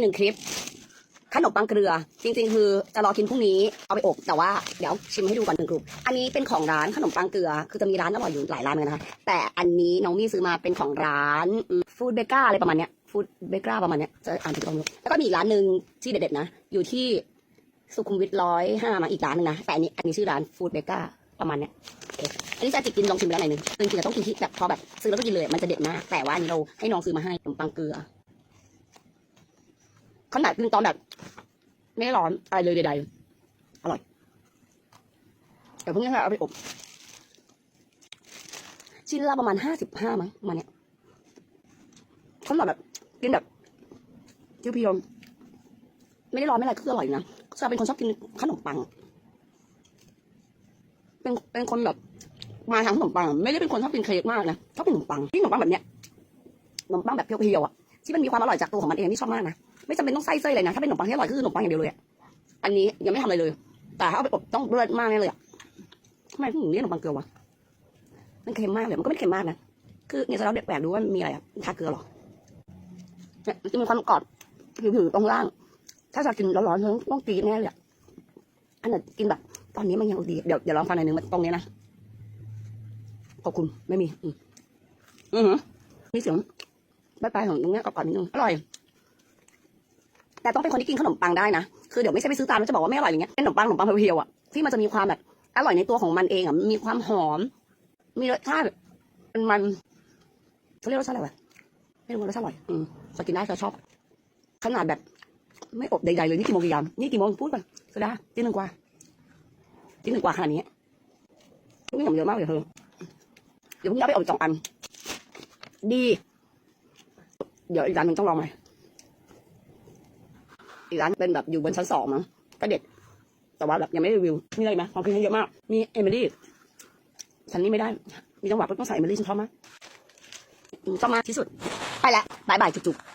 หนึ่งคลิป ขนมปังเกลือ จริง ๆ คือจะรอกินพรุ่งนี้เอาไปอบแต่ว่าเดี๋ยวชิมให้ดูก่อนหนึ่งกลุ่มอันนี้เป็นของร้านขนมปังเกลือ คือจะมีร้านอร่อยอยู่หลายร้านเหมือนกันนะคะแต่อันนี้น้องมี่ซื้อมาเป็นของร้านฟู้ดเบเก้าอะไรประมาณเนี้ยฟู้ดเบเก้าประมาณเนี้ยจะอ่านถูกต้องไหมแล้วก็มีอีกร้านหนึ่งที่เด็ดๆนะ อยู่ที่สุขุมวิทร้อยห้ามาอีกร้านหนึงนะแต่อันนี้อันนี้ชื่อร้านฟู้ดเบเก้าประมาณเนี้ยอันนี้จะจิกกินลองชิมไปแล้วหน่อยนึงจริงๆจะต้องกินที่แบบพอแบบซื้อแล้วก็กินเลยมันจะเด็ดมาก แต่ว่าอันนี้เราให้น้องซื้อมาให้ขนมปังเกลือ ขนาดกินตอนแบบ ไม่ร้อนอะไรเลยใดๆอร่อยเดี๋ยวพรุ่งนี้เอาไปอบชิ้นละประมาณห้าสิบห้ามั้งมาเนี้ยสำหรับแบบกินแบบเพียวๆไม่ได้ร้อนไม่อะไรก็คืออร่อยนะจะเป็นคนชอบกินขนมปัง เป็นเป็นคนแบบมาทางขนมปัง ไม่ได้เป็นคนชอบกินเค้กมากนะชอบกินขนมปังที่ขนมปังแบบเนี้ยขนมปังแบบเพียวๆอะที่มันมีความอร่อยจากตัวของมันเองที่ชอบมากนะ ไม่จำเป็นต้องไส้เส้ยเลยนะถ้าเป็นขนมปังที่อร่อยคือขนมปังอย่างเดียวเลยอะอันนี้ยังไม่ทำอะไรเลย แต่ถ้าเอาไปอบต้องเลิศมากแน่เลยอะทำไมถึงเรียกขนมปังเกลือวะมันเค็มมากเลยมันก็ไม่เค็มมากนะคือเนี่ยจะเราเด็กแปลกดูว่ามีอะไรอะมันทาเกลือหรอเนี่ยมันจะมีความกรอบผิวๆตรงล่าง ถ้าจะกินร้อนๆต้องต้องกรีดแน่เลยอะอันนั้นกินแบบ ตอนนี้มันยังดีเดี๋ยวเดี๋ยวลองฟังหน่อยหนึ่งตรงนี้นะขอบคุณไม่มี อืออหือมีเสียงปลายๆของตรงเนี้ยกรอบๆนิดนึงอร่อย แต่ต้องเป็นคนที่กินขนมปังได้นะ คือเดี๋ยวไม่ใช่ไปซื้อตามแล้วจะบอกว่าไม่อร่อยอย่างเงี้ยเป็นขนมปังขนมปังเพียวๆอะที่มันจะมีความแบบอร่อยในตัวของมันเองอะมีความหอม มีรสชาติเป็นมันเขาเรียกรสชาติอะไรวะไม่รู้รสชาติอร่อยอืมจะกินได้จะชอบ ขนาดแบบ ไม่อบใดๆเลยนี่กี่โมงกี่ยามนี่กี่โมงพูดก่อนสุดาตีหนึ่งกว่าตีหนึ่งกว่าขนาดนี้นี่ขนมเยอะมากเลยเธอเดี๋ยวพรุ่งนี้เอาไปอบอีกสองอัน ดี เดี๋ยวอีกร้านหนึ่งต้องลองไหม่ อีกร้านเป็นแบบอยู่บนชั้นสองมั้งก็เด็ด แต่ว่าแบบยังไม่รีวิวมีอะไรไหมของกินเยอะมากมีเอมิลี่ฉันนี่ไม่ได้ มีจังหวะต้องใส่เอมิลี่ฉันชอบมากชองมาที่สุด ไปละบายบายจุ๊บๆ